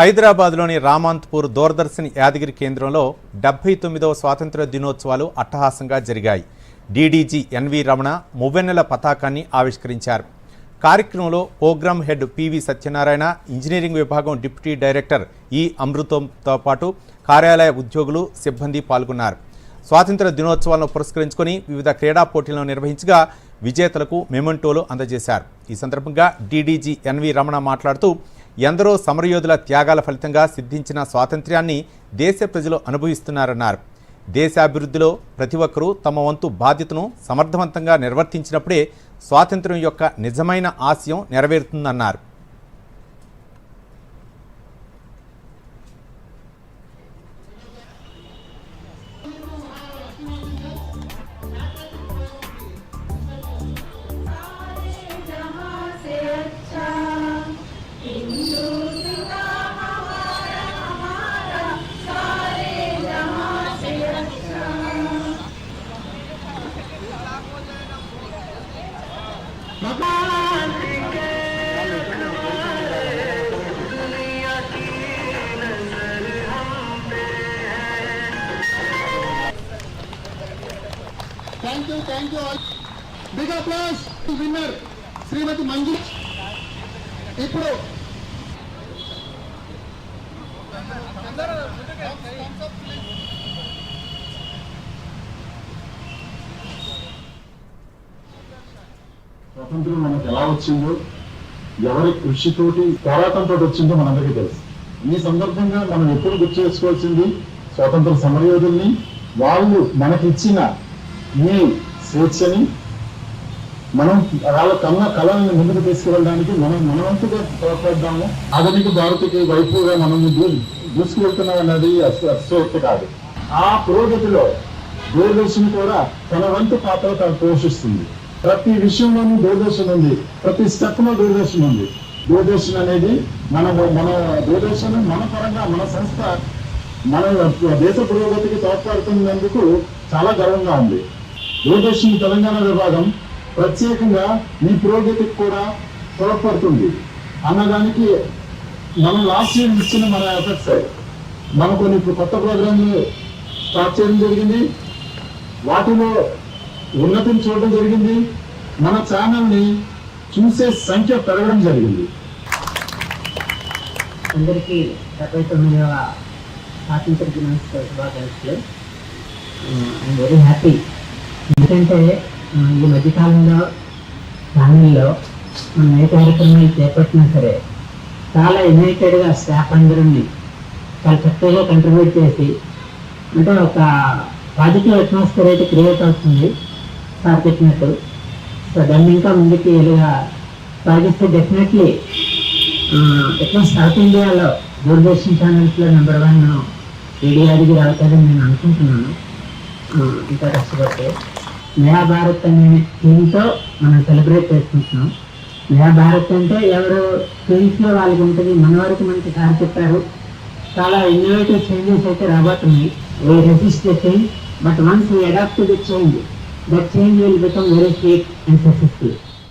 హైదరాబాద్లోని రామాంత్పూర్ దూరదర్శన్ యాదగిరి కేంద్రంలో డెబ్బై తొమ్మిదవ స్వాతంత్ర దినోత్సవాలు అట్టహాసంగా జరిగాయి. డీడీజీ ఎన్వి రమణ మువ్వెన్నెల పతాకాన్ని ఆవిష్కరించారు. కార్యక్రమంలో programme head PV Satyanarayana engineering విభాగం డిప్యూటీ డైరెక్టర్ ఈ అమృతంతో పాటు కార్యాలయ ఉద్యోగులు సిబ్బంది పాల్గొన్నారు. స్వాతంత్ర దినోత్సవాలను పురస్కరించుకొని వివిధ క్రీడా పోటీలను నిర్వహించగా విజేతలకు మెమెంటోలు అందజేశారు. ఈ సందర్భంగా డీడీజీ ఎన్వి రమణ మాట్లాడుతూ ఎందరో సమరయోధుల త్యాగాల ఫలితంగా సిద్ధించిన స్వాతంత్ర్యాన్ని దేశ ప్రజలు అనుభవిస్తున్నారన్నారు. దేశాభివృద్ధిలో ప్రతి ఒక్కరూ తమ వంతు బాధ్యతను సమర్థవంతంగా నిర్వర్తించినప్పుడే స్వాతంత్ర్యం యొక్క నిజమైన ఆశయం నెరవేరుతుందన్నారు. Thank you thank you all big applause winner Shrimati Manju. ఇప్పుడు స్వతంత్రం మనకు ఎలా వచ్చిందో ఎవరి కృషితోటి పోరాటంతో వచ్చిందో మనందరికీ తెలుసు. ఈ సందర్భంగా మనం ఎప్పుడు గుర్తు చేసుకోవాల్సింది స్వాతంత్ర సమరయోధుల్ని వాళ్ళు మనకిచ్చిన ఈ స్వేచ్ఛని మనం వాళ్ళ కన్న కళలను ముందుకు తీసుకువెళ్ళడానికి మనం మనవంతుగా తోడ్పడ్డాము ఆధునిక భారతికి వైపుగా మనం దూసుకువెళ్తున్నాం అన్నది అస్వస్థ కాదు. ఆ పురోగతిలో దూరదర్శన్ కూడా తన వంతు పాత్ర తను పోషిస్తుంది. ప్రతి విషయంలోనూ దూరదర్శన్ ఉంది. ప్రతి స్టెప్లో దూరదర్శన్ ఉంది. దూరదర్శన్ అనేది మన మన దూరదర్శన్ మన పరంగా మన సంస్థ మన దేశ పురోగతికి తోడ్పడుతున్నందుకు చాలా గర్వంగా ఉంది. దూరదర్శన్ తెలంగాణ విభాగం ప్రత్యేకంగా ఈ పురోగతికి కూడా తోడ్పడుతుంది. అన్నదానికి మనం లాస్ట్ ఇయర్ ఇచ్చిన మన ఎఫెక్ట్స్ మనం కొన్ని కొత్త ప్రోగ్రాంలు స్టార్ట్ చేయడం జరిగింది. వాటిలో ఉన్నతిని చూడడం జరిగింది. మన ఛానల్ని చూసే సంఖ్య పెరగడం జరిగింది. అందరికీ డెబ్బై తొమ్మిదవ స్వాతంత్ర దినోత్సవ శుభాకాంక్షలు. ఐఎమ్ వెరీ హ్యాపీ ఎందుకంటే ఈ మధ్యకాలంలో ఛానల్లో మనం ఏ కార్యక్రమాలు చేపట్టినా సరే చాలా యునైటెడ్గా స్టాఫ్ అందరినీ చాలా చక్కగా కంట్రిబ్యూట్ చేసి అంటే ఒక పాజిటివ్ అట్మాస్ఫియర్ అయితే క్రియేట్ అవుతుంది సార్ చెప్పినట్టు. సో దాన్ని ఇంకా ముందుకి ఇలాగా సాగిస్తే డెఫినెట్లీ ఎట్లా సౌత్ ఇండియాలో దూరదర్శన్ ఛానల్స్లో నెంబర్ వన్ రేడియో యాదగిరి అవుతుందని నేను అనుకుంటున్నాను. ఇంకా కష్టపడితే నయా భారత్ అనే థీమ్తో మనం సెలబ్రేట్ చేసుకుంటున్నాం. నయా భారత్ అంటే ఎవరు ఫీల్డ్స్లో వాళ్ళకి ఉంటుంది మన వరకు మనకి సార్ చెప్పారు. చాలా ఇన్నోవేటివ్ చేంజెస్ అయితే రాబోతున్నాయి. We resist the change but once we adapt the change that change will become very safe and successful